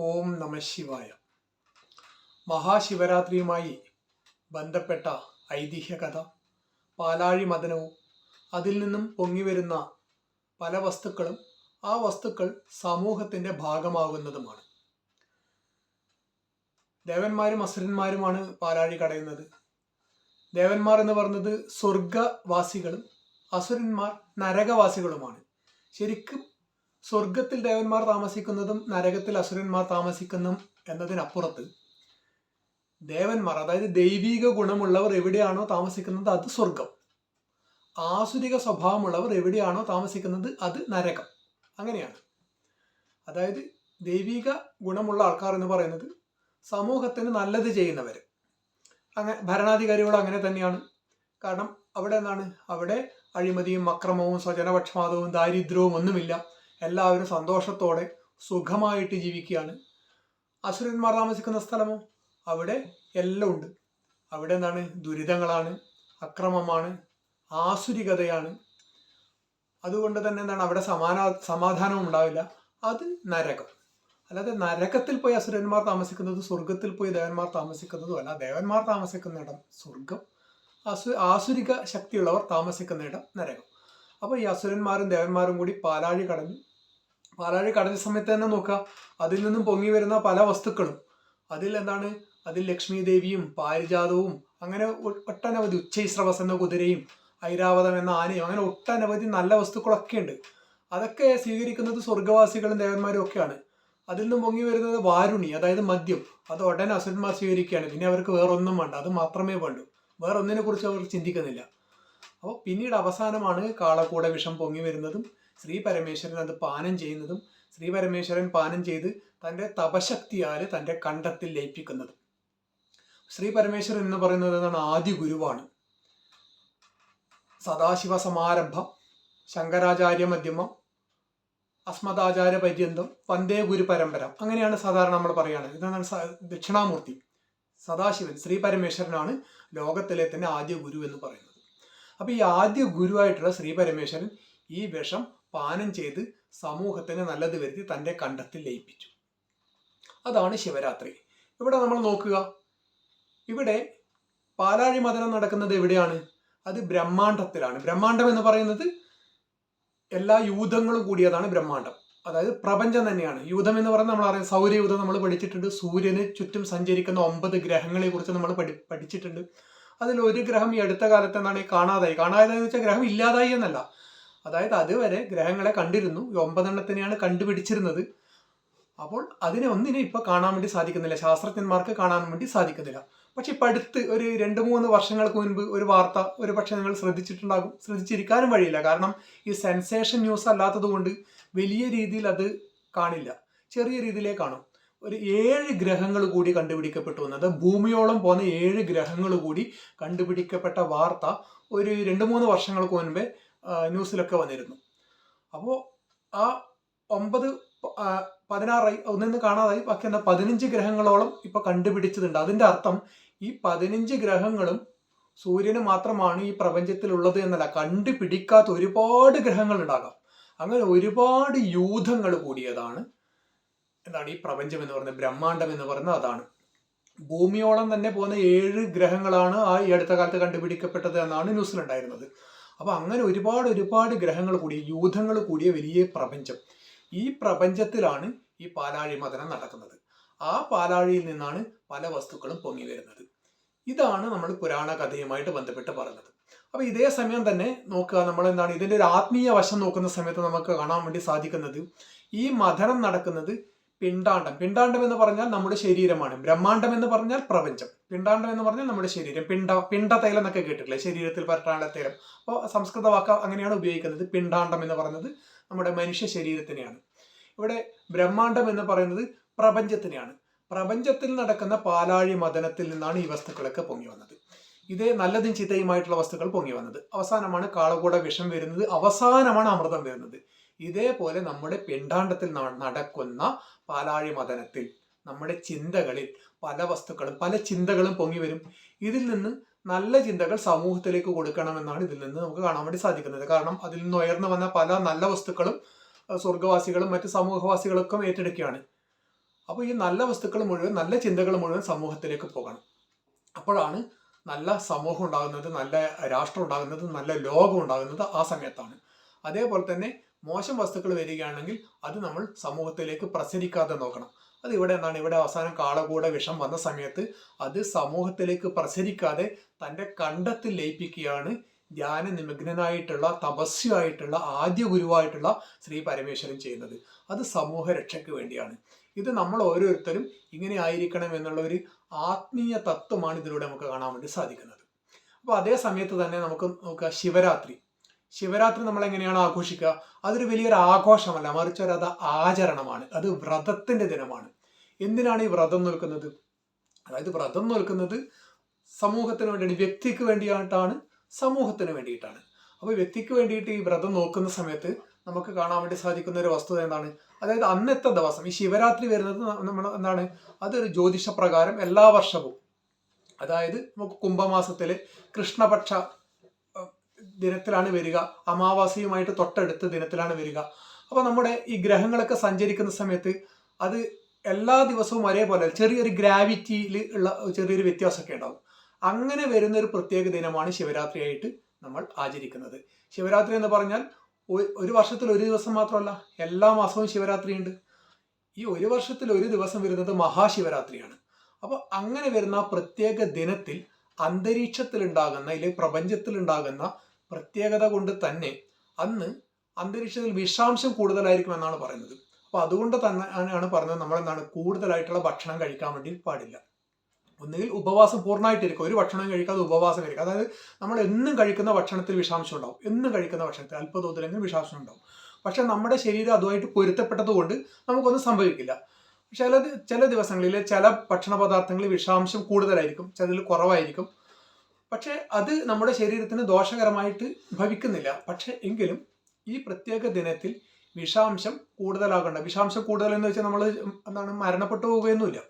ഓം നമ ശിവായ. മഹാശിവരാത്രിയുമായി ബന്ധപ്പെട്ട ഐതിഹ്യകഥ പാലാഴി മദനവും അതിൽ നിന്നും പൊങ്ങിവരുന്ന പല വസ്തുക്കളും ആ വസ്തുക്കൾ സമൂഹത്തിന്റെ ഭാഗമാകുന്നതുമാണ്. ദേവന്മാരും അസുരന്മാരുമാണ് പാലാഴി കടയുന്നത്. ദേവന്മാർ എന്ന് പറഞ്ഞത് സ്വർഗവാസികളും അസുരന്മാർ നരകവാസികളുമാണ്. ശരിക്കും സ്വർഗത്തിൽ ദേവന്മാർ താമസിക്കുന്നതും നരകത്തിൽ അസുരന്മാർ താമസിക്കുന്നതും എന്നതിനപ്പുറത്ത് ദേവന്മാർ അതായത് ദൈവീക ഗുണമുള്ളവർ എവിടെയാണോ താമസിക്കുന്നത് അത് സ്വർഗം. ആസുരിക സ്വഭാവമുള്ളവർ എവിടെയാണോ താമസിക്കുന്നത് അത് നരകം. അങ്ങനെയാണ്. അതായത് ദൈവിക ഗുണമുള്ള ആൾക്കാർ എന്ന് പറയുന്നത് സമൂഹത്തിന് നല്ലത് ചെയ്യുന്നവർ അങ്ങനെ ഭരണാധികാരികൾ അങ്ങനെ തന്നെയാണ്. കാരണം അവിടെ എന്താണ്? അവിടെ അഴിമതിയും അക്രമവും സ്വജനപക്ഷപാതവും ദാരിദ്ര്യവും ഒന്നുമില്ല. എല്ലാവരും സന്തോഷത്തോടെ സുഖമായിട്ട് ജീവിക്കുകയാണ്. അസുരന്മാർ താമസിക്കുന്ന സ്ഥലമോ? അവിടെ എല്ലാം ഉണ്ട്. അവിടെ എന്താണ്? ദുരിതങ്ങളാണ് അക്രമമാണ് ആസുരികതയാണ്. അതുകൊണ്ട് തന്നെ എന്താണ്? അവിടെ സമാന സമാധാനവും ഉണ്ടാവില്ല. അത് നരകം. അല്ലാതെ നരകത്തിൽ പോയി അസുരന്മാർ താമസിക്കുന്നത് സ്വർഗത്തിൽ പോയി ദേവന്മാർ താമസിക്കുന്നതും അല്ല. ദേവന്മാർ താമസിക്കുന്ന ഇടം സ്വർഗം അസു ആസുരിക ശക്തിയുള്ളവർ താമസിക്കുന്ന ഇടം നരകം. അപ്പോൾ ഈ അസുരന്മാരും ദേവന്മാരും കൂടി പാലാഴി കടഞ്ഞു പാലാഴി കടഞ്ഞ സമയത്ത് തന്നെ നോക്കുക. അതിൽ നിന്നും പൊങ്ങി വരുന്ന പല വസ്തുക്കളും. അതിൽ എന്താണ്? അതിൽ ലക്ഷ്മി ദേവിയും പാരിജാതവും അങ്ങനെ ഒട്ടനവധി ഉച്ചൈസ്രവസ് എന്ന കുതിരയും ഐരാവതം എന്ന ആനയും അങ്ങനെ ഒട്ടനവധി നല്ല വസ്തുക്കളൊക്കെ ഉണ്ട്. അതൊക്കെ സ്വീകരിക്കുന്നത് സ്വർഗവാസികളും ദേവന്മാരും ഒക്കെയാണ്. അതിൽ നിന്നും പൊങ്ങി വരുന്നത് വാരുണി അതായത് മദ്യം. അത് ഉടനെ അസുരന്മാർ സ്വീകരിക്കുകയാണ്. പിന്നെ അവർക്ക് വേറൊന്നും വേണ്ട. അത് മാത്രമേ വേണ്ടൂ. വേറൊന്നിനെ കുറിച്ച് അവർ ചിന്തിക്കുന്നില്ല. അപ്പോൾ പിന്നീട് അവസാനമാണ് കാളക്കൂട വിഷം പൊങ്ങി വരുന്നതും ശ്രീ പരമേശ്വരൻ അത് പാനം ചെയ്യുന്നതും ശ്രീ പരമേശ്വരൻ പാനം ചെയ്ത് തന്റെ തപശക്തിയാൽ തന്റെ കണ്ഠത്തിൽ ലയിപ്പിക്കുന്നതും. ശ്രീ പരമേശ്വരൻ എന്ന് പറയുന്നത് എന്താണ്? ആദ്യ ഗുരുവാണ്. സദാശിവ സമാരംഭം ശങ്കരാചാര്യ മധ്യമം അസ്മദാചാര്യ പര്യന്തം വന്ദേ ഗുരു പരമ്പര. അങ്ങനെയാണ് സാധാരണ നമ്മൾ പറയുകയാണ്. ഇതാണ് ദക്ഷിണാമൂർത്തി. സദാശിവൻ ശ്രീ പരമേശ്വരനാണ് ലോകത്തിലെ തന്നെ ആദ്യ ഗുരു എന്ന് പറയുന്നത്. അപ്പോൾ ഈ ആദ്യ ഗുരുവായിട്ടുള്ള ശ്രീ പരമേശ്വരൻ ഈ വിഷം പാനം ചെയ്ത് സമൂഹത്തിന് നല്ലത് വരുത്തി തന്റെ കണ്ടത്തിൽ ലയിപ്പിച്ചു. അതാണ് ശിവരാത്രി. ഇവിടെ നമ്മൾ നോക്കുക. ഇവിടെ പാലാഴി മതനം നടക്കുന്നത് എവിടെയാണ്? അത് ബ്രഹ്മാണ്ടത്തിലാണ് ബ്രഹ്മാണ്ടം എന്ന് പറയുന്നത് എല്ലാ യൂഥങ്ങളും കൂടിയതാണ് ബ്രഹ്മാണ്ടം അതായത് പ്രപഞ്ചം തന്നെയാണ്. യൂഥം എന്ന് പറയുന്നത് നമ്മൾ അറിയാം സൗരയൂഥം നമ്മൾ പഠിച്ചിട്ടുണ്ട്. സൂര്യന് ചുറ്റും സഞ്ചരിക്കുന്ന ഒമ്പത് ഗ്രഹങ്ങളെ കുറിച്ച് നമ്മൾ പഠി പഠിച്ചിട്ടുണ്ട്. അതിൽ ഒരു ഗ്രഹം ഈ അടുത്ത കാലത്ത് എന്താണ് കാണാതായി കാണാതായി. എന്ന് വെച്ചാൽ ഗ്രഹം ഇല്ലാതായി എന്നല്ല. അതായത് അതുവരെ ഗ്രഹങ്ങളെ കണ്ടിരുന്നു. ഒമ്പതെണ്ണത്തിനെയാണ് കണ്ടുപിടിച്ചിരുന്നത്. അപ്പോൾ അതിനെ ഒന്നിനെ ഇപ്പൊ കാണാൻ വേണ്ടി സാധിക്കുന്നില്ല. ശാസ്ത്രജ്ഞന്മാർക്ക് കാണാൻ വേണ്ടി സാധിക്കുന്നില്ല. പക്ഷെ ഇപ്പൊ അടുത്ത് ഒരു രണ്ട് മൂന്ന് വർഷങ്ങൾക്ക് മുൻപ് ഒരു വാർത്ത ഒരു പക്ഷെ നിങ്ങൾ ശ്രദ്ധിച്ചിട്ടുണ്ടാകും. ശ്രദ്ധിച്ചിരിക്കാനും വഴിയില്ല. കാരണം ഈ സെൻസേഷൻ ന്യൂസ് അല്ലാത്തത് കൊണ്ട് വലിയ രീതിയിൽ അത് കാണില്ല. ചെറിയ രീതിയിലേ കാണും. ഒരു ഏഴ് ഗ്രഹങ്ങൾ കൂടി കണ്ടുപിടിക്കപ്പെട്ടു എന്നത് ഭൂമിയോളം പോകുന്ന ഏഴ് ഗ്രഹങ്ങൾ കൂടി കണ്ടുപിടിക്കപ്പെട്ട വാർത്ത ഒരു രണ്ട് മൂന്ന് വർഷങ്ങൾക്ക് മുൻപേ ന്യൂസിലൊക്കെ വന്നിരുന്നു. അപ്പോൾ ആ ഒമ്പത് പതിനാറായി ഒന്നിന്ന് കാണാതായി. ബാക്കി എന്താ പതിനഞ്ച് ഗ്രഹങ്ങളോളം ഇപ്പൊ കണ്ടുപിടിച്ചിട്ടുണ്ട്. അതിന്റെ അർത്ഥം ഈ പതിനഞ്ച് ഗ്രഹങ്ങളും സൂര്യന് മാത്രമാണ് ഈ പ്രപഞ്ചത്തിലുള്ളത് എന്നല്ല. കണ്ടുപിടിക്കാത്ത ഒരുപാട് ഗ്രഹങ്ങൾ ഉണ്ടാകാം അങ്ങനെ ഒരുപാട് യൂഥങ്ങൾ കൂടിയതാണ്. എന്താണ് ഈ പ്രപഞ്ചം എന്ന് പറയുന്നത്? ബ്രഹ്മാണ്ടം എന്ന് പറയുന്നത് അതാണ്. ഭൂമിയോളം തന്നെ പോകുന്ന ഏഴ് ഗ്രഹങ്ങളാണ് ആ ഈ അടുത്ത കാലത്ത് കണ്ടുപിടിക്കപ്പെട്ടത് എന്നാണ് ന്യൂസിലുണ്ടായിരുന്നത്. അപ്പൊ അങ്ങനെ ഒരുപാട് ഒരുപാട് ഗ്രഹങ്ങൾ കൂടിയ യൂഥങ്ങൾ കൂടിയ വലിയ പ്രപഞ്ചം. ഈ പ്രപഞ്ചത്തിലാണ് ഈ പാലാഴി മതനം നടക്കുന്നത്. ആ പാലാഴിയിൽ നിന്നാണ് പല വസ്തുക്കളും പൊങ്ങി വരുന്നത്. ഇതാണ് നമ്മൾ പുരാണ കഥയുമായിട്ട് ബന്ധപ്പെട്ട് പറഞ്ഞത് അപ്പോൾ ഇതേ സമയം തന്നെ നോക്കുക നമ്മൾ എന്താണ് ഇതിന്റെ ഒരു ആത്മീയ വശം നോക്കുന്ന സമയത്ത് നമുക്ക് കാണാൻ വേണ്ടി സാധിക്കുന്നത് ഈ മഥനം നടക്കുന്നത് പിണ്ടാണ്ടം പിണ്ടാണ്ടം എന്ന് പറഞ്ഞാൽ നമ്മുടെ ശരീരമാണ്. ബ്രഹ്മാണ്ടം എന്ന് പറഞ്ഞാൽ പ്രപഞ്ചം. പിണ്ടാണ്ടം എന്ന് പറഞ്ഞാൽ നമ്മുടെ ശരീരം. പിണ്ട പിണ്ടതൈലം എന്നൊക്കെ കേട്ടിട്ടില്ലേ? ശരീരത്തിൽ പരട്ടാനുള്ള തൈലം. അപ്പോൾ സംസ്കൃത വാക്ക് അങ്ങനെയാണ് ഉപയോഗിക്കുന്നത്. പിണ്ടാണ്ടം എന്ന് പറയുന്നത് നമ്മുടെ മനുഷ്യ ശരീരത്തിനെയാണ്. ഇവിടെ ബ്രഹ്മാണ്ടം എന്ന് പറയുന്നത് പ്രപഞ്ചത്തിനെയാണ്. പ്രപഞ്ചത്തിൽ നടക്കുന്ന പാലാഴി മദനത്തിൽ നിന്നാണ് ഈ വസ്തുക്കളൊക്കെ പൊങ്ങി വന്നത്. ഇത് നല്ലതും ചീത്തയുമായിട്ടുള്ള വസ്തുക്കൾ പൊങ്ങി വന്നത്. അവസാനമാണ് കാളകൂട വിഷം വരുന്നത്. അവസാനമാണ് അമൃതം വരുന്നത്. ഇതേപോലെ നമ്മുടെ പിണ്ടാണ്ടത്തിൽ നടക്കുന്ന പാലാഴി മതനത്തിൽ നമ്മുടെ ചിന്തകളിൽ പല വസ്തുക്കളും പല ചിന്തകളും പൊങ്ങി വരും. ഇതിൽ നിന്ന് നല്ല ചിന്തകൾ സമൂഹത്തിലേക്ക് കൊടുക്കണമെന്നാണ് ഇതിൽ നിന്ന് നമുക്ക് കാണാൻ വേണ്ടി സാധിക്കുന്നത്. കാരണം അതിൽ നിന്ന് ഉയർന്നു വന്ന പല നല്ല വസ്തുക്കളും സ്വർഗവാസികളും മറ്റ് സമൂഹവാസികളൊക്കെ ഏറ്റെടുക്കുകയാണ്. അപ്പോൾ ഈ നല്ല വസ്തുക്കൾ മുഴുവൻ നല്ല ചിന്തകൾ മുഴുവൻ സമൂഹത്തിലേക്ക് പോകണം. അപ്പോഴാണ് നല്ല സമൂഹം ഉണ്ടാകുന്നത് നല്ല രാഷ്ട്രം ഉണ്ടാകുന്നത് നല്ല ലോകം ഉണ്ടാകുന്നത് ആ സമയത്താണ്. അതേപോലെ തന്നെ മോശം വസ്തുക്കൾ വരികയാണെങ്കിൽ അത് നമ്മൾ സമൂഹത്തിലേക്ക് പ്രസരിക്കാതെ നോക്കണം. അത് ഇവിടെ എന്താണ്? ഇവിടെ അവസാനം കാളകൂട വിഷം വന്ന സമയത്ത് അത് സമൂഹത്തിലേക്ക് പ്രസരിക്കാതെ തന്റെ കണ്ടത്തിൽ ലയിപ്പിക്കുകയാണ് ധ്യാന നിമഗ്നനായിട്ടുള്ള തപസ്യായിട്ടുള്ള ആദ്യ ഗുരുവായിട്ടുള്ള ശ്രീ പരമേശ്വരൻ ചെയ്യുന്നത്. അത് സമൂഹ രക്ഷയ്ക്ക് വേണ്ടിയാണ്. ഇത് നമ്മൾ ഓരോരുത്തരും ഇങ്ങനെ ആയിരിക്കണം എന്നുള്ള ഒരു ആത്മീയ തത്വമാണ് ഇതിലൂടെ നമുക്ക് കാണാൻ വേണ്ടി സാധിക്കുന്നത്. അപ്പോൾ അതേ സമയത്ത് തന്നെ നമുക്ക് നോക്കുക ശിവരാത്രി. ശിവരാത്രി നമ്മൾ എങ്ങനെയാണ് ആഘോഷിക്കുക അതൊരു വലിയൊരു ആഘോഷമല്ല മറിച്ച് ഒരു അത് ആചരണമാണ് അത് വ്രതത്തിന്റെ ദിനമാണ്. എന്തിനാണ് ഈ വ്രതം നിൽക്കുന്നത്? അതായത് വ്രതം നിൽക്കുന്നത് സമൂഹത്തിന് വേണ്ടിയാണ് വ്യക്തിക്ക് വേണ്ടിയിട്ടാണ് സമൂഹത്തിന് വേണ്ടിയിട്ടാണ്. അപ്പോൾ വ്യക്തിക്ക് വേണ്ടിയിട്ട് ഈ വ്രതം നോക്കുന്ന സമയത്ത് നമുക്ക് കാണാൻ വേണ്ടി സാധിക്കുന്ന ഒരു വസ്തുത എന്താണ്? അതായത് അന്നത്തെ ദിവസം ഈ ശിവരാത്രി വരുന്നത് നമ്മൾ എന്താണ്? അതൊരു ജ്യോതിഷ പ്രകാരം എല്ലാ വർഷവും. അതായത് നമുക്ക് കുംഭമാസത്തിലെ കൃഷ്ണപക്ഷ ദിനത്തിലാണ് വരിക. അമാവാസിയുമായിട്ട് തൊട്ടടുത്ത ദിനത്തിലാണ് വരിക. അപ്പോൾ നമ്മുടെ ഈ ഗ്രഹങ്ങളൊക്കെ സഞ്ചരിക്കുന്ന സമയത്ത് അത് എല്ലാ ദിവസവും ഒരേപോലെ ചെറിയൊരു ഗ്രാവിറ്റിയിൽ ഉള്ള ചെറിയൊരു വ്യത്യാസമൊക്കെ ഉണ്ടാവും. അങ്ങനെ വരുന്ന ഒരു പ്രത്യേക ദിനമാണ് ശിവരാത്രിയായിട്ട് നമ്മൾ ആചരിക്കുന്നത്. ശിവരാത്രി എന്ന് പറഞ്ഞാൽ ഒരു വർഷത്തിൽ ഒരു ദിവസം മാത്രമല്ല എല്ലാ മാസവും ശിവരാത്രി ഉണ്ട് ഈ ഒരു വർഷത്തിൽ ഒരു ദിവസം വരുന്നത് മഹാശിവരാത്രിയാണ്. അപ്പോൾ അങ്ങനെ വരുന്ന പ്രത്യേക ദിനത്തിൽ അന്തരീക്ഷത്തിൽ ഉണ്ടാകുന്ന അല്ലെങ്കിൽ പ്രപഞ്ചത്തിൽ ഉണ്ടാകുന്ന പ്രത്യേകത കൊണ്ട് തന്നെ അന്ന് അന്തരീക്ഷത്തിൽ വിഷാംശം കൂടുതലായിരിക്കും എന്നാണ് പറയുന്നത്. അപ്പോൾ അതുകൊണ്ട് തന്നെ ആണ് പറഞ്ഞത് നമ്മൾ എന്താണ് കൂടുതലായിട്ടുള്ള ഭക്ഷണം കഴിക്കാൻ വേണ്ടി പാടില്ല. ഒന്നുകിൽ ഉപവാസം പൂർണമായിട്ടിരിക്കും. ഒരു ഭക്ഷണം കഴിക്കാതെ ഉപവാസം കഴിക്കും അതായത് നമ്മൾ എന്നും കഴിക്കുന്ന ഭക്ഷണത്തിൽ വിഷാംശം ഉണ്ടാവും. എന്നും കഴിക്കുന്ന ഭക്ഷണത്തിൽ അല്പതോതിലെങ്കിലും വിഷാംശം ഉണ്ടാവും. പക്ഷെ നമ്മുടെ ശരീരം അതുമായിട്ട് പൊരുത്തപ്പെട്ടത് കൊണ്ട് നമുക്കൊന്നും സംഭവിക്കില്ല. ചില ചില ദിവസങ്ങളിൽ ചില ഭക്ഷണ പദാർത്ഥങ്ങളിൽ വിഷാംശം കൂടുതലായിരിക്കും. ചിലതിൽ കുറവായിരിക്കും. പക്ഷെ അത് നമ്മുടെ ശരീരത്തിന് ദോഷകരമായിട്ട് ഭവിക്കുന്നില്ല. പക്ഷേ എങ്കിലും ഈ പ്രത്യേക ദിനത്തിൽ വിഷാംശം കൂടുതലാകണ്ട. വിഷാംശം കൂടുതൽ എന്ന് വെച്ചാൽ നമ്മൾ എന്താണ് മരണപ്പെട്ടു പോവുകയൊന്നുമില്ല.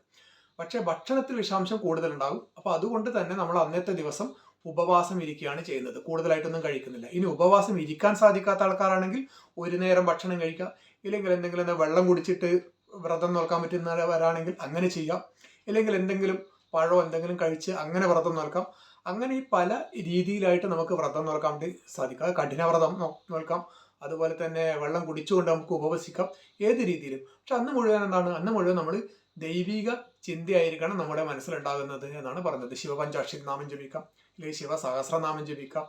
പക്ഷേ ഭക്ഷണത്തിൽ വിഷാംശം കൂടുതലുണ്ടാകും അപ്പോൾ അതുകൊണ്ട് തന്നെ നമ്മൾ അന്നത്തെ ദിവസം ഉപവാസം ഇരിക്കുകയാണ് ചെയ്യുന്നത്. കൂടുതലായിട്ടൊന്നും കഴിക്കുന്നില്ല. ഇനി ഉപവാസം ഇരിക്കാൻ സാധിക്കാത്ത ആൾക്കാരാണെങ്കിൽ ഒരു നേരം ഭക്ഷണം കഴിക്കുക. ഇല്ലെങ്കിൽ എന്തെങ്കിലും എന്താ വെള്ളം കുടിച്ചിട്ട് വ്രതം നോക്കാൻ പറ്റുന്നവരാണെങ്കിൽ അങ്ങനെ ചെയ്യാം. ഇല്ലെങ്കിൽ എന്തെങ്കിലും പഴമോ എന്തെങ്കിലും കഴിച്ച് അങ്ങനെ വ്രതം നോക്കാം. അങ്ങനെ ഈ പല രീതിയിലായിട്ട് നമുക്ക് വ്രതം നോക്കാൻ വേണ്ടി സാധിക്കും. അത് കഠിന വ്രതം നോ- നോക്കാം അതുപോലെ തന്നെ വെള്ളം കുടിച്ചുകൊണ്ട് നമുക്ക് ഉപവസിക്കാം. ഏത് രീതിയിലും. പക്ഷെ അന്ന് മുഴുവൻ എന്താണ്? അന്ന് മുഴുവൻ നമ്മൾ ദൈവിക ചിന്തയായിരിക്കണം നമ്മുടെ മനസ്സിലുണ്ടാകുന്നത് എന്നാണ് പറഞ്ഞത് ശിവപഞ്ചാക്ഷരി നാമം ജപിക്കാം. അല്ലെങ്കിൽ ശിവ സഹസ്രനാമം ജപിക്കാം.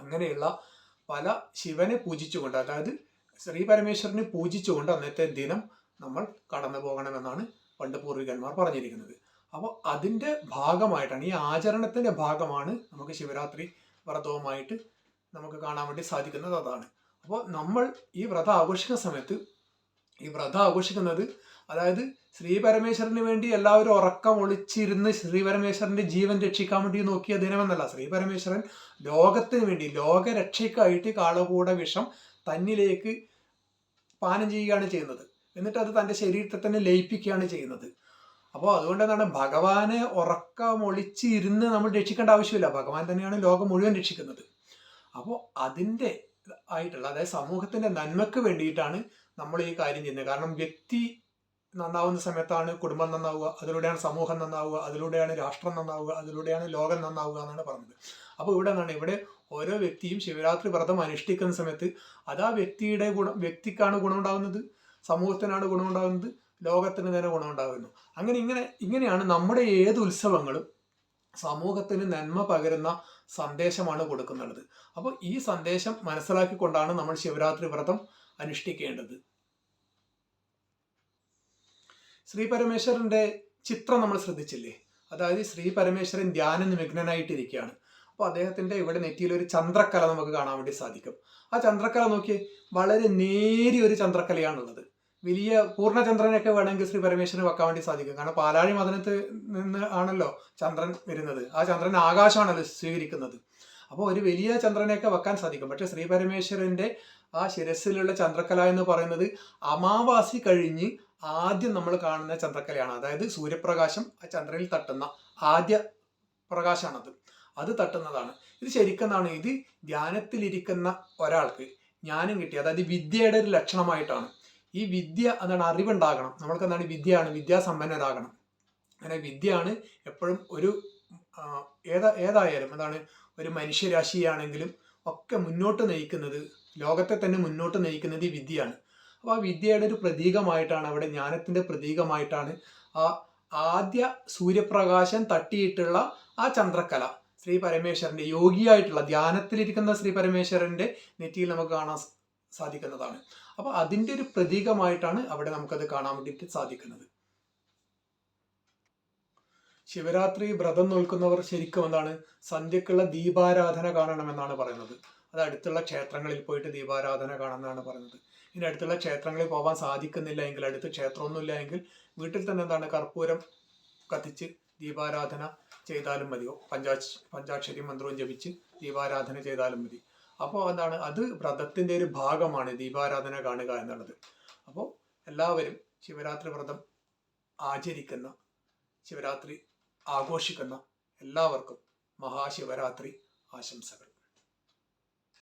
അങ്ങനെയുള്ള പല ശിവനെ പൂജിച്ചുകൊണ്ട് അതായത് ശ്രീ പരമേശ്വരനെ പൂജിച്ചുകൊണ്ട് അന്നത്തെ ദിനം നമ്മൾ കടന്നു പോകണമെന്നാണ് പണ്ട് പൂർവികന്മാർ പറഞ്ഞിരിക്കുന്നത്. അപ്പോൾ അതിന്റെ ഭാഗമായിട്ടാണ് ഈ ആചരണത്തിന്റെ ഭാഗമാണ് നമുക്ക് ശിവരാത്രി വ്രതവുമായിട്ട് നമുക്ക് കാണാൻ വേണ്ടി സാധിക്കുന്നത് അതാണ്. അപ്പോൾ നമ്മൾ ഈ വ്രതം ആഘോഷിക്കുന്ന സമയത്ത് ഈ വ്രതം ആഘോഷിക്കുന്നത് അതായത് ശ്രീ പരമേശ്വരന് വേണ്ടി എല്ലാവരും ഉറക്കം ഒളിച്ചിരുന്ന് ശ്രീ പരമേശ്വരന്റെ ജീവൻ രക്ഷിക്കാൻ വേണ്ടി നോക്കിയ ദിനമെന്നല്ല. ശ്രീ പരമേശ്വരൻ ലോകത്തിന് വേണ്ടി ലോകരക്ഷയ്ക്കായിട്ട് കാളകൂട വിഷം തന്നിലേക്ക് പാനം ചെയ്യുകയാണ് ചെയ്യുന്നത്. എന്നിട്ട് അത് തന്റെ ശരീരത്തെ തന്നെ ലയിപ്പിക്കുകയാണ് ചെയ്യുന്നത്. അപ്പോൾ അതുകൊണ്ട് എന്താണ് ഭഗവാനെ ഉറക്കം ഒളിച്ച് നമ്മൾ രക്ഷിക്കേണ്ട ആവശ്യമില്ല. ഭഗവാൻ തന്നെയാണ് ലോകം മുഴുവൻ രക്ഷിക്കുന്നത്. അപ്പോൾ അതിന്റെ ആയിട്ടുള്ള അതായത് സമൂഹത്തിന്റെ നന്മക്ക് വേണ്ടിയിട്ടാണ് നമ്മൾ ഈ കാര്യം ചെയ്യുന്നത്. കാരണം വ്യക്തി നന്നാവുന്ന സമയത്താണ് കുടുംബം നന്നാവുക അതിലൂടെയാണ് സമൂഹം നന്നാവുക അതിലൂടെയാണ് രാഷ്ട്രം നന്നാവുക അതിലൂടെയാണ് ലോകം നന്നാവുക എന്നാണ് പറഞ്ഞത്. അപ്പോൾ ഇവിടെ എന്താണ്? ഇവിടെ ഓരോ വ്യക്തിയും ശിവരാത്രി വ്രതം അനുഷ്ഠിക്കുന്ന സമയത്ത് അത് ആ വ്യക്തിയുടെ ഗുണം വ്യക്തിക്കാണ് ഗുണമുണ്ടാകുന്നത് സമൂഹത്തിനാണ് ഗുണമുണ്ടാകുന്നത് ലോകത്തിന് തന്നെ ഗുണമുണ്ടാകുന്നു. അങ്ങനെ ഇങ്ങനെ ഇങ്ങനെയാണ് നമ്മുടെ ഏത് ഉത്സവങ്ങളും സമൂഹത്തിന് നന്മ പകരുന്ന സന്ദേശമാണ് കൊടുക്കുന്നത്. അപ്പോൾ ഈ സന്ദേശം മനസ്സിലാക്കിക്കൊണ്ടാണ് നമ്മൾ ശിവരാത്രി വ്രതം അനുഷ്ഠിക്കേണ്ടത്. ശ്രീ പരമേശ്വരന്റെ ചിത്രം നമ്മൾ ശ്രദ്ധിച്ചില്ലേ? അതായത് ശ്രീ പരമേശ്വരൻ ധ്യാന നിമഗ്നനായിട്ടിരിക്കുകയാണ്. അപ്പോൾ അദ്ദേഹത്തിന്റെ ഇവിടെ നെറ്റിയിൽ ഒരു ചന്ദ്രക്കല നമുക്ക് കാണാൻ വേണ്ടി സാധിക്കും. ആ ചന്ദ്രക്കല നോക്കിയേ വളരെ നേരിയ ഒരു ചന്ദ്രക്കലയാണുള്ളത്. വലിയ പൂർണചന്ദ്രനൊക്കെ വേണമെങ്കിൽ ശ്രീ പരമേശ്വരന് വെക്കാൻ വേണ്ടി സാധിക്കും. കാരണം പാലാഴി മദനത്ത് നിന്ന് ആണല്ലോ ചന്ദ്രൻ വരുന്നത്. ആ ചന്ദ്രൻ ആകാശമാണല്ലോ സ്വീകരിക്കുന്നത്. അപ്പോൾ ഒരു വലിയ ചന്ദ്രനെയൊക്കെ വെക്കാൻ സാധിക്കും. പക്ഷെ ശ്രീ പരമേശ്വരന്റെ ആ ശിരസിലുള്ള ചന്ദ്രക്കല എന്ന് പറയുന്നത് അമാവാസി കഴിഞ്ഞ് ആദ്യം നമ്മൾ കാണുന്ന ചന്ദ്രക്കലയാണ് അതായത് സൂര്യപ്രകാശം ആ ചന്ദ്രനിൽ തട്ടുന്ന ആദ്യ പ്രകാശമാണത്. അത് തട്ടുന്നതാണ്. ഇത് ശരിക്കെന്നാണ് ഇത് ധ്യാനത്തിലിരിക്കുന്ന ഒരാൾക്ക് ജ്ഞാനം കിട്ടി. അതായത് വിദ്യയുടെ ഒരു ലക്ഷണമായിട്ടാണ്. ഈ വിദ്യ എന്താണ് അറിവുണ്ടാകണം. നമ്മൾക്ക് എന്താണ് വിദ്യയാണ്? വിദ്യാസമ്പന്നരാകണം. അങ്ങനെ വിദ്യയാണ് എപ്പോഴും ഒരു ഏതാ ഏതായാലും എന്താണ് ഒരു മനുഷ്യരാശിയാണെങ്കിലും ഒക്കെ മുന്നോട്ട് നയിക്കുന്നത് ലോകത്തെ തന്നെ മുന്നോട്ട് നയിക്കുന്നത് ഈ വിദ്യയാണ്. അപ്പോൾ ആ വിദ്യയുടെ ഒരു പ്രതീകമായിട്ടാണ് അവിടെ ജ്ഞാനത്തിന്റെ പ്രതീകമായിട്ടാണ് ആ ആദ്യ സൂര്യപ്രകാശം തട്ടിയിട്ടുള്ള ആ ചന്ദ്രക്കല. ശ്രീ പരമേശ്വരന്റെ യോഗിയായിട്ടുള്ള ധ്യാനത്തിലിരിക്കുന്ന ശ്രീ പരമേശ്വരന്റെ നെറ്റിയിൽ നമുക്ക് കാണാൻ സാധിക്കുന്നതാണ്. അപ്പോൾ അതിന്റെ ഒരു പ്രതീകമായിട്ടാണ് അവിടെ നമുക്കത് കാണാൻ വേണ്ടിയിട്ട് സാധിക്കുന്നത്. ശിവരാത്രി വ്രതം നോൽക്കുന്നവർ ശരിക്കും എന്താണ്? സന്ധ്യക്കുള്ള ദീപാരാധന കാണണമെന്നാണ് പറയുന്നത്. അത് അടുത്തുള്ള ക്ഷേത്രങ്ങളിൽ പോയിട്ട് ദീപാരാധന കാണണമെന്നാണ് പറയുന്നത്. ഇനി അടുത്തുള്ള ക്ഷേത്രങ്ങളിൽ പോകാൻ സാധിക്കുന്നില്ല എങ്കിൽ അടുത്ത് ക്ഷേത്രമൊന്നുമില്ല എങ്കിൽ വീട്ടിൽ തന്നെ എന്താണ്? കർപ്പൂരം കത്തിച്ച് ദീപാരാധന ചെയ്താലും മതിയോ? പഞ്ചാക്ഷ പഞ്ചാക്ഷരി മന്ത്രവും ജപിച്ച് ദീപാരാധന ചെയ്താലും മതി. അപ്പോൾ എന്താണ്? അത് വ്രതത്തിന്റെ ഒരു ഭാഗമാണ്. ദീപാരാധന കാണുക എന്നുള്ളത്. അപ്പോൾ എല്ലാവരും ശിവരാത്രി വ്രതം ആചരിക്കുന്ന ശിവരാത്രി ആഘോഷിക്കുന്ന എല്ലാവർക്കും മഹാശിവരാത്രി ആശംസകൾ.